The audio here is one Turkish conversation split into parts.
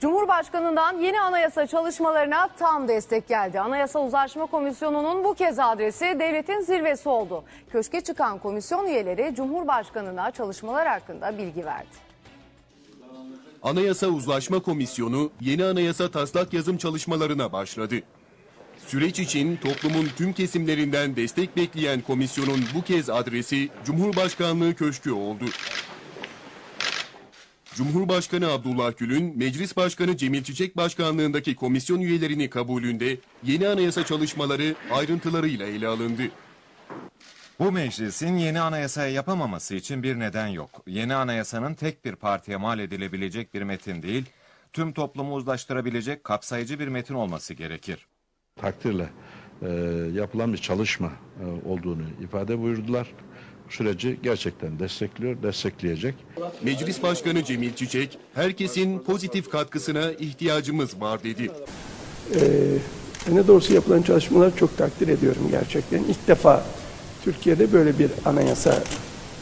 Cumhurbaşkanından yeni anayasa çalışmalarına tam destek geldi. Anayasa Uzlaşma Komisyonu'nun bu kez adresi devletin zirvesi oldu. Köşke çıkan komisyon üyeleri Cumhurbaşkanına çalışmalar hakkında bilgi verdi. Anayasa Uzlaşma Komisyonu yeni anayasa taslak yazım çalışmalarına başladı. Süreç için toplumun tüm kesimlerinden destek bekleyen komisyonun bu kez adresi Cumhurbaşkanlığı Köşkü oldu. Cumhurbaşkanı Abdullah Gül'ün Meclis Başkanı Cemil Çiçek Başkanlığındaki komisyon üyelerini kabulünde yeni anayasa çalışmaları ayrıntılarıyla ele alındı. Bu meclisin yeni anayasaya yapamaması için bir neden yok. Yeni anayasanın tek bir partiye mal edilebilecek bir metin değil, tüm toplumu uzlaştırabilecek kapsayıcı bir metin olması gerekir. takdirle e, yapılan bir çalışma e, olduğunu ifade buyurdular. Süreci gerçekten destekliyor, destekleyecek. Meclis Başkanı Cemil Çiçek, herkesin pozitif katkısına ihtiyacımız var dedi. Ee, ne doğrusu yapılan çalışmaları çok takdir ediyorum gerçekten. İlk defa Türkiye'de böyle bir anayasa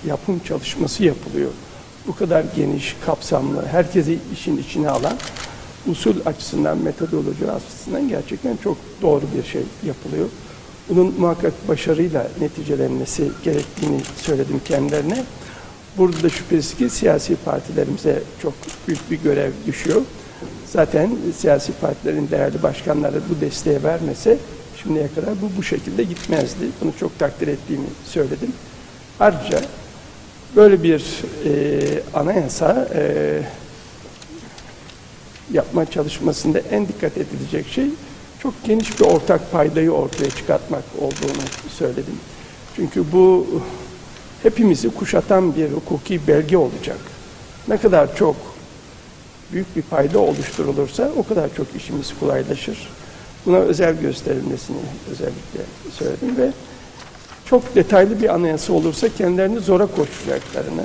yapım çalışması yapılıyor. Bu kadar geniş, kapsamlı, herkesi işin içine alan usul açısından, metodoloji açısından gerçekten çok doğru bir şey yapılıyor. Bunun muhakkak başarıyla neticelenmesi gerektiğini söyledim kendilerine. Burada da şüphesiz ki siyasi partilerimize çok büyük bir görev düşüyor. Zaten siyasi partilerin değerli başkanları bu desteği vermese şimdiye kadar bu bu şekilde gitmezdi. Bunu çok takdir ettiğimi söyledim. Ayrıca böyle bir e, anayasa e, yapma çalışmasında en dikkat edilecek şey çok geniş bir ortak paydayı ortaya çıkartmak olduğunu söyledim. Çünkü bu hepimizi kuşatan bir hukuki belge olacak. Ne kadar çok büyük bir payda oluşturulursa o kadar çok işimiz kolaylaşır. Buna özel gösterilmesini özellikle söyledim ve çok detaylı bir anayasa olursa kendilerini zora koşacaklarını,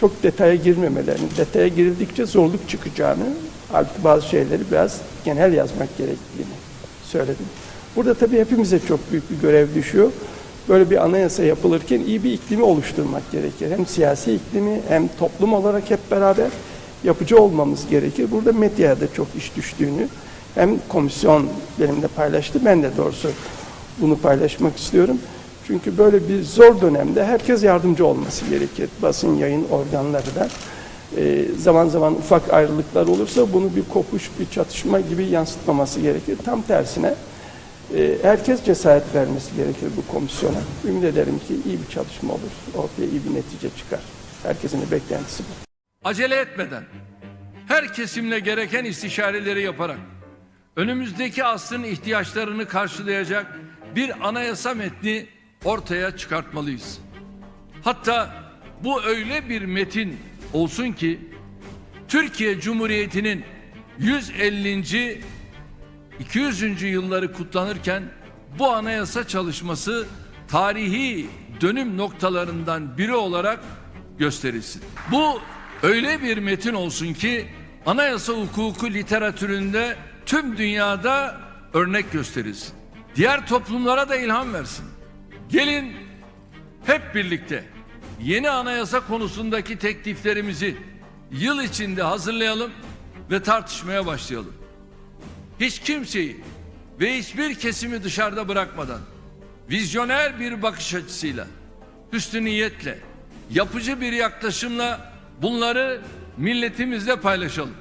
çok detaya girmemelerini, detaya girildikçe zorluk çıkacağını, halbuki bazı şeyleri biraz genel yazmak gerektiğini söyledim. Burada tabii hepimize çok büyük bir görev düşüyor. Böyle bir anayasa yapılırken iyi bir iklimi oluşturmak gerekir. Hem siyasi iklimi hem toplum olarak hep beraber yapıcı olmamız gerekir. Burada medyaya da çok iş düştüğünü hem komisyon benimle paylaştı, ben de doğrusu bunu paylaşmak istiyorum. Çünkü böyle bir zor dönemde herkes yardımcı olması gerekir. Basın yayın organları da. Ee, zaman zaman ufak ayrılıklar olursa bunu bir kopuş, bir çatışma gibi yansıtmaması gerekir. Tam tersine e, herkes cesaret vermesi gerekir bu komisyona. Ümit ederim ki iyi bir çalışma olur. Ortaya iyi bir netice çıkar. Herkesin de beklentisi bu. acele etmeden her kesimle gereken istişareleri yaparak önümüzdeki asrın ihtiyaçlarını karşılayacak bir anayasa metni ortaya çıkartmalıyız. Hatta bu öyle bir metin olsun ki Türkiye Cumhuriyeti'nin 150. 200. yılları kutlanırken bu anayasa çalışması tarihi dönüm noktalarından biri olarak gösterilsin. Bu öyle bir metin olsun ki anayasa hukuku literatüründe tüm dünyada örnek gösterilsin. Diğer toplumlara da ilham versin. Gelin hep birlikte yeni anayasa konusundaki tekliflerimizi yıl içinde hazırlayalım ve tartışmaya başlayalım hiç kimseyi ve hiçbir kesimi dışarıda bırakmadan vizyoner bir bakış açısıyla, hüsnü niyetle, yapıcı bir yaklaşımla bunları milletimizle paylaşalım.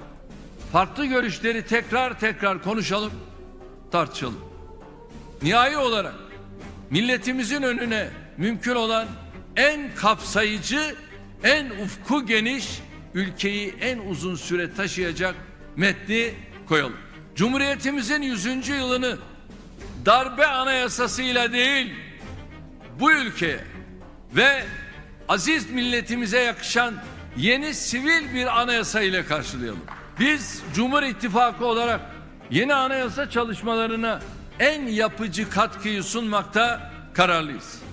Farklı görüşleri tekrar tekrar konuşalım, tartışalım. Nihai olarak milletimizin önüne mümkün olan en kapsayıcı, en ufku geniş, ülkeyi en uzun süre taşıyacak metni koyalım. Cumhuriyetimizin 100. yılını darbe anayasasıyla değil, bu ülkeye ve aziz milletimize yakışan yeni sivil bir anayasa ile karşılayalım. Biz Cumhur İttifakı olarak yeni anayasa çalışmalarına en yapıcı katkıyı sunmakta kararlıyız.